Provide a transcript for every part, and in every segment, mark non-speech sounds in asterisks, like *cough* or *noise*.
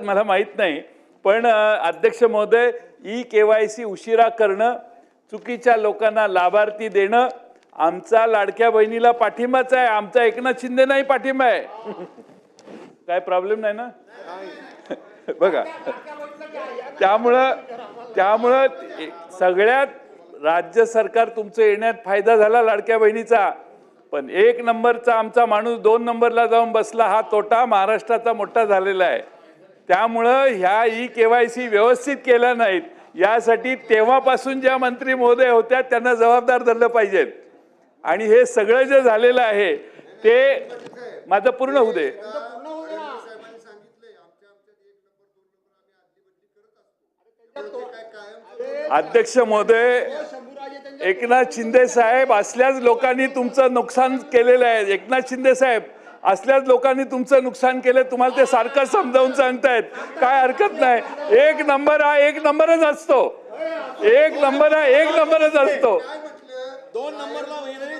मला माहीत नाही. पण अध्यक्ष महोदय ई के वाय सी उशिरा करणं चुकीच्या लोकांना लाभार्थी देणं आमचा लाडक्या बहिणीला पाठिंबाच आहे. आमचा एकनाथ शिंदे नाही पाठिंबा आहे. काय प्रॉब्लेम नाही ना? बघा त्यामुळं त्यामुळं सगळ्यात राज्य सरकार तुमचं येण्यात फायदा झाला लाडक्या बहिणीचा. पण एक नंबरचा आमचा माणूस दोन नंबरला जाऊन बसला. हा तोटा महाराष्ट्राचा मोठा झालेला आहे. त्यामुळं ह्या ई के वाय सी व्यवस्थित केल्या नाहीत. यासाठी तेव्हापासून ज्या मंत्री महोदय होत्या त्यांना जबाबदार धरलं पाहिजेत. आणि हे सगळं जे झालेलं आहे ते माझं पूर्ण होऊ दे. अध्यक्ष महोदय एकनाथ शिंदे साहेब असल्याच लोकांनी तुमचं नुकसान केलेलं आहे. एकनाथ शिंदे साहेब असल्याच लोकांनी तुमचं नुकसान केलं तुम्हाला ते सारखं समजावून सांगतायत. काय हरकत नाही. एक नंबर हा एक नंबरच असतो. एक नंबर हा एक नंबरच असतो. दोन रवींद्र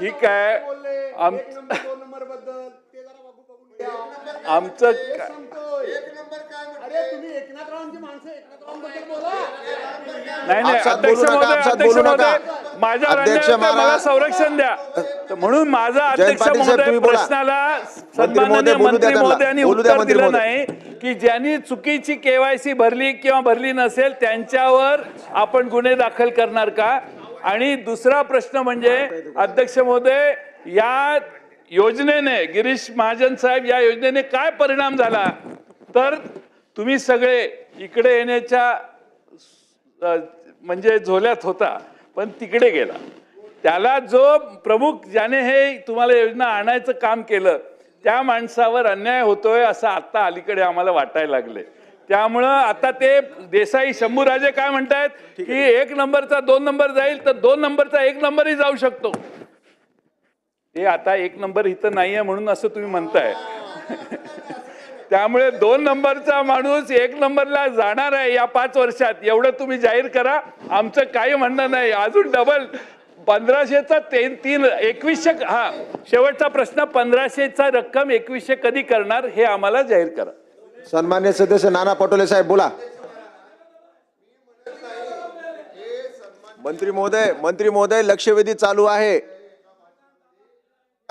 ठीक आहे. आम- आमचं तेच का- सांगतोय. अरे तुम्ही एकनाथरावांची माणसं एकनाथरावांबद्दल बोला नाही नाही आपसात अध्यक्ष बोलू नका, महोदय आपसात अध्यक्ष बोलू नका. महोदय माझ्या अध्यक्ष राज्यात मला महाराज- संरक्षण द्या तर म्हणून माझा अध्यक्ष पाटील साहेब, महोदय तुम्ही बोला. प्रश्नाला महोदय सन्माननीय बोलू द्या मंत्री त्यांना. महोदयांनी बोलू द्या उत्तर मंत्री दिलं महोदय. नाही की ज्यांनी चुकीची केवायसी भरली किंवा भरली नसेल त्यांच्यावर आपण गुन्हे दाखल करणार का आणि दुसरा प्रश्न म्हणजे अध्यक्ष महोदय या योजनेने गिरीश महाजन साहेब या योजनेने काय परिणाम झाला? तर तुम्ही सगळे इकडे येण्याच्या म्हणजे झोल्यात होता पण तिकडे गेला. त्याला जो प्रमुख ज्याने हे तुम्हाला योजना आणायचं काम केलं त्या माणसावर अन्याय होतोय असं आता अलीकडे आम्हाला वाटायला लागले. त्यामुळं आता ते देसाई शंभूराजे काय म्हणतायत की एक नंबरचा दोन नंबर जाईल तर दोन नंबरचा एक नंबरही जाऊ शकतो. हे आता एक नंबर इथं नाहीये म्हणून असं तुम्ही म्हणताय. *laughs* त्यामुळे दोन नंबरचा माणूस एक नंबरला जाणार आहे या पाच वर्षात. एवढं तुम्ही जाहीर करा. आमचं काही म्हणणं नाही. अजून डबल पंधराशेचा ते तीन एकवीसशे हा शेवटचा प्रश्न पंधराशेचा रक्कम एकवीसशे कधी करणार हे आम्हाला जाहीर करा. सन्मान्य सदस्य नाना पटोले साहेब बोला. मंत्री महोदय मंत्री महोदय लक्षवेधी चालू आहे.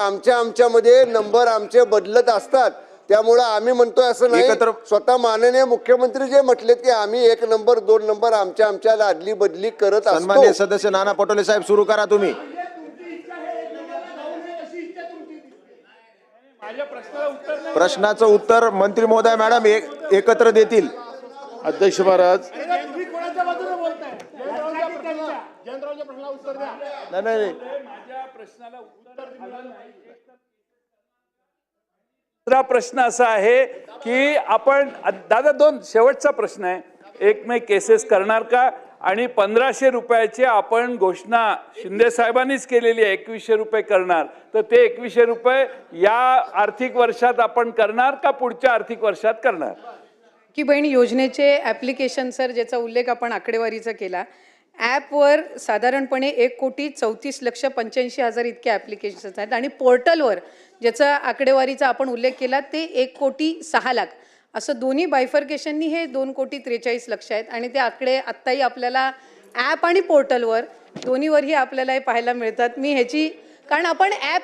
आमच्या आमच्यामध्ये नंबर आमचे बदलत असतात. त्यामुळं आम्ही म्हणतोय असं नाही. एकत्र- स्वतः माननीय मुख्यमंत्री जे म्हटलेत की आम्ही एक नंबर दोन नंबर आमच्या आमच्या आदली बदली करत सन्मान्य असतो सदस्य नाना पटोले साहेब सुरू करा तुम्ही. प्रश्नाचं उत्तर मंत्री महोदय मॅडम एक- एकत्र देतील. अध्यक्ष महाराज. अरे तुम्ही कोणाच्या बाजूने बोलताय जयंतरावांच्या प्रश्नाला दुसरा प्रश्न असा आहे की आपण दादा दोन शेवटचा प्रश्न आहे. एक मे केसेस करणार का? आणि पंधराशे रुपयाची आपण घोषणा शिंदे साहेबांनीच केलेली आहे एकवीसशे रुपये करणार. तर ते एकवीसशे रुपये या आर्थिक वर्षात आपण करणार का पुढच्या आर्थिक वर्षात करणार? की बहीण योजनेचे ॲप्लिकेशन सर ज्याचा उल्लेख आपण आकडेवारीचा केला ॲपवर साधारणपणे एक कोटी चौतीस लक्ष पंच्याऐंशी हजार इतके ॲप्लिकेशन्स आहेत आणि पोर्टलवर ज्याचा आकडेवारीचा आपण उल्लेख केला ते एक कोटी सहा लाख. असं दोन्ही बायफर्केशननी हे दोन कोटी त्रेचाळीस लक्ष आहेत आणि ते आकडे आत्ताही आपल्याला ॲप आणि पोर्टलवर दोन्हीवरही आपल्याला हे पाहायला मिळतात. मी ह्याची कारण आपण ॲप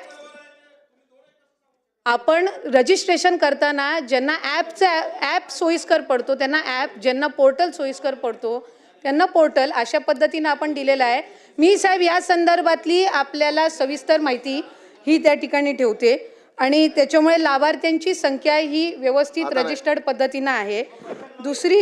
आपण रजिस्ट्रेशन करताना ज्यांना ॲपचा ॲप सोयीस्कर पडतो त्यांना ॲप ज्यांना पोर्टल सोयीस्कर पडतो त्यांना पोर्टल अशा पद्धतीनं आपण दिलेलं आहे. मी साहेब या संदर्भातली आपल्याला सविस्तर माहिती ही त्या ठिकाणी ठेवते. आणि त्याच्यामुळे लाभार्थ्यांची संख्या ही व्यवस्थित रजिस्टर्ड पद्धतीनं आहे. दुसरी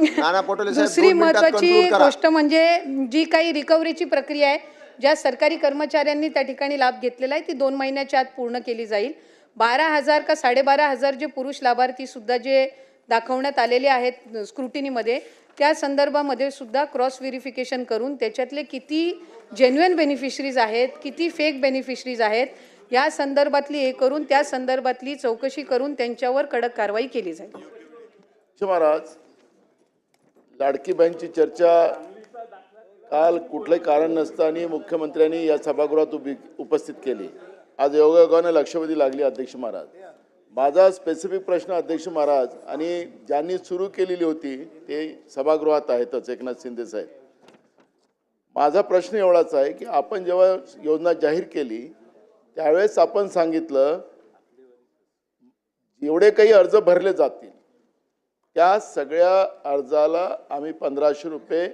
दुसरी महत्वाची. गोष्ट म्हणजे जी काही रिकव्हरीची प्रक्रिया आहे ज्या सरकारी कर्मचाऱ्यांनी त्या ठिकाणी लाभ घेतलेला आहे ती दोन महिन्याच्या आत पूर्ण केली जाईल. बारा हजार का साडेबारा हजार जे पुरुष लाभार्थी सुद्धा जे दाखवण्यात आलेले आहेत स्क्रुटिनीमध्ये त्या संदर्भामध्ये सुद्धा क्रॉस व्हेरिफिकेशन करून त्याच्यातले किती जेन्युअन बेनिफिशरीज आहेत किती फेक बेनिफिशरीज आहेत या संदर्भातली हे करून त्या संदर्भातली चौकशी करून त्यांच्यावर कडक कारवाई केली जाईल. महाराज लाडकी बहीणची चर्चा काल कुठलंही कारण नसताना मुख्यमंत्र्यांनी या सभागृहात उपस्थित केली. आज योगायोगाने लक्षवेधी लागली अध्यक्ष महाराज. माझा स्पेसिफिक प्रश्न अध्यक्ष महाराज आणि ज्यांनी सुरू केलेली होती ते सभागृहात आहेतच एकनाथ शिंदे साहेब. माझा प्रश्न एवढाच आहे की आपण जेव्हा योजना जाहीर केली त्यावेळेस आपण सांगितलं एवढे काही अर्ज भरले जातील त्या सगळ्या अर्जाला आम्ही पंधराशे रुपये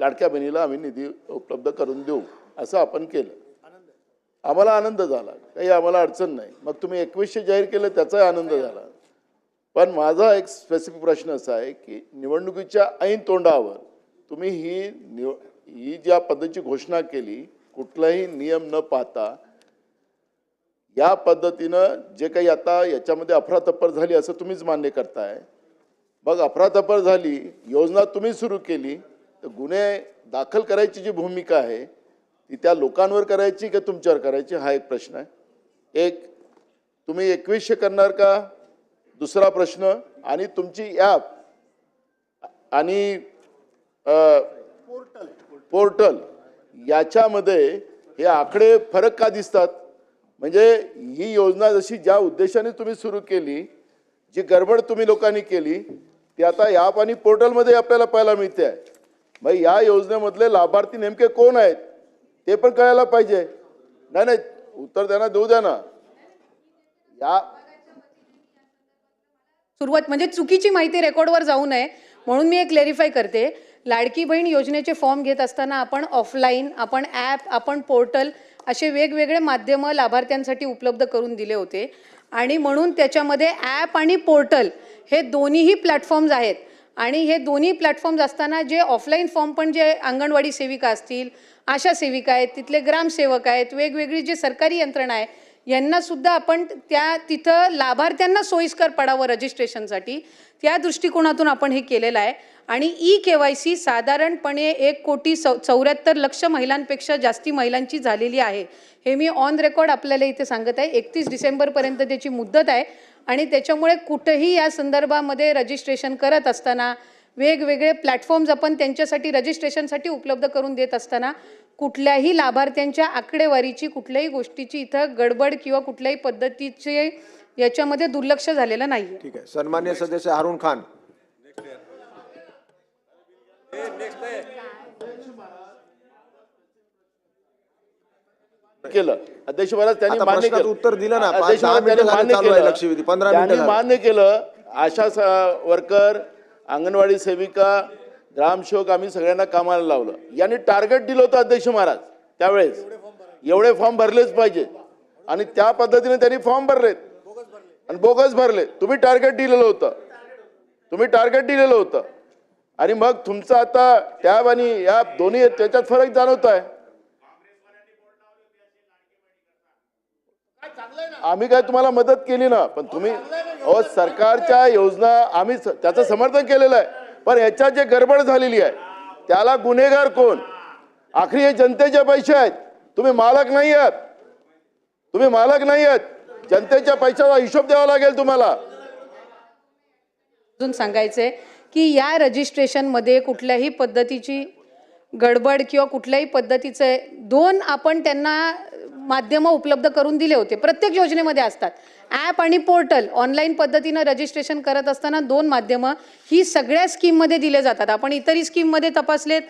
लाडक्या बहिणीला आम्ही निधी उपलब्ध करून देऊ असं आपण केलं. आम्हाला आनंद झाला. काही आम्हाला अडचण नाही. मग तुम्ही एकवीसशे जाहीर केलं त्याचाही आनंद झाला. पण माझा एक स्पेसिफिक प्रश्न असा आहे की निवडणुकीच्या ऐन तोंडावर तुम्ही ही निव ही ज्या पद्धतीची घोषणा केली कुठलाही नियम न पाहता या पद्धतीनं जे काही आता याच्यामध्ये अफरातफर झाली असं तुम्हीच मान्य करताय. मग अफरातफर झाली योजना तुम्ही सुरू केली तर गुन्हे दाखल करायची जी भूमिका आहे ती त्या लोकांवर करायची का तुमच्यावर करायची हा एक प्रश्न आहे. एक तुम्ही एकवीसशे करणार का? दुसरा प्रश्न आणि तुमची ॲप आणि पोर्टल याच्यामध्ये हे आकडे फरक का दिसतात? म्हणजे ही योजना जशी ज्या उद्देशाने तुम्ही सुरू केली जी गडबड तुम्ही लोकांनी केली ती आता ॲप आणि पोर्टलमध्ये आपल्याला पाहायला मिळते आहे. मग या योजनेमधले लाभार्थी नेमके कोण आहेत? ते पण कळायला पाहिजे. नाही नाही उत्तर द्या ना देऊ द्या ना. या. सुरुवात म्हणजे चुकीची माहिती रेकॉर्डवर जाऊ नये म्हणून मी एक क्लेरिफाय करते. लाडकी बहीण योजनेचे फॉर्म घेत असताना आपण ऑफलाईन आपण ॲप आपण पोर्टल असे वेगवेगळे माध्यमं लाभार्थ्यांसाठी उपलब्ध करून दिले होते. आणि म्हणून त्याच्यामध्ये ॲप आणि पोर्टल हे दोन्हीही प्लॅटफॉर्म्स आहेत. आणि हे दोन्ही प्लॅटफॉर्म्स असताना जे ऑफलाईन फॉर्म पण जे अंगणवाडी सेविका असतील आशा सेविका आहेत तिथले ग्रामसेवक आहेत वेगवेगळी जे सरकारी यंत्रणा आहे यांनासुद्धा आपण त्या तिथं लाभार्थ्यांना सोयीस्कर पडावं रजिस्ट्रेशनसाठी. त्या दृष्टिकोनातून आपण हे केलेलं आहे. आणि ई के वाय सी साधारणपणे एक कोटी चौ चौऱ्याहत्तर लक्ष महिलांपेक्षा जास्ती महिलांची झालेली आहे. हे मी ऑन रेकॉर्ड आपल्याला इथे सांगत आहे. एकतीस डिसेंबरपर्यंत त्याची मुदत आहे. आणि त्याच्यामुळे कुठंही या संदर्भामध्ये रजिस्ट्रेशन करत असताना वेगवेगळे प्लॅटफॉर्म्स आपण त्यांच्यासाठी रजिस्ट्रेशनसाठी उपलब्ध करून देत असताना कुठल्याही लाभार्थ्यांच्या आकडेवारीची कुठल्याही गोष्टीची इथं गडबड किंवा कुठल्याही पद्धतीचे याच्यामध्ये दुर्लक्ष झालेलं नाही ठीक आहे. सन्मान्य सदस्य हारून खान. केलं. अध्यक्ष महाराज त्यांनी मान्य केलं. उत्तर दिलं ना. अध्यक्ष महाराज त्यांनी मान्य केलं. लक्षवेधी. पंधरा मिनिटं त्यांनी झाले. मान्य केलं. आशा वर्कर अंगणवाडी सेविका ग्रामसेवक आम्ही सगळ्यांना कामाला लावलं. यांनी टार्गेट दिलं होतं अध्यक्ष महाराज त्यावेळेस. एवढे फॉर्म भरलेच पाहिजे. आणि त्या पद्धतीने त्यांनी फॉर्म भरलेत. आणि बोगस भरले तुम्ही टार्गेट दिलेलं होतं. तुम्ही टार्गेट दिलेलं होतं. आणि मग तुमचं आता टॅब आणि या दोन्ही त्याच्यात फरक जाणवत आहे आम्ही काय तुम्हाला मदत केली ना पण तुम्ही अहो सरकारच्या योजना आम्ही त्याचं समर्थन केलेलं आहे. पण याच्यात जे गडबड झालेली आहे त्याला गुन्हेगार कोण? आखरी हे जनतेचे पैसे आहेत. तुम्ही मालक नाही आहात. तुम्ही मालक नाही आहात. जनतेच्या पैशाचा हिशोब द्यावा लागेल तुम्हाला. अजून सांगायचंय की या रजिस्ट्रेशनमध्ये कुठल्याही पद्धतीची गडबड किंवा कुठल्याही पद्धतीचे दोन आपण त्यांना माध्यमं उपलब्ध करून दिले होते. प्रत्येक योजनेमध्ये असतात. ॲप आणि पोर्टल ऑनलाईन पद्धतीनं रजिस्ट्रेशन करत असताना दोन माध्यमं ही सगळ्या स्कीममध्ये दिले जातात. आपण इतरही स्कीममध्ये तपासलेत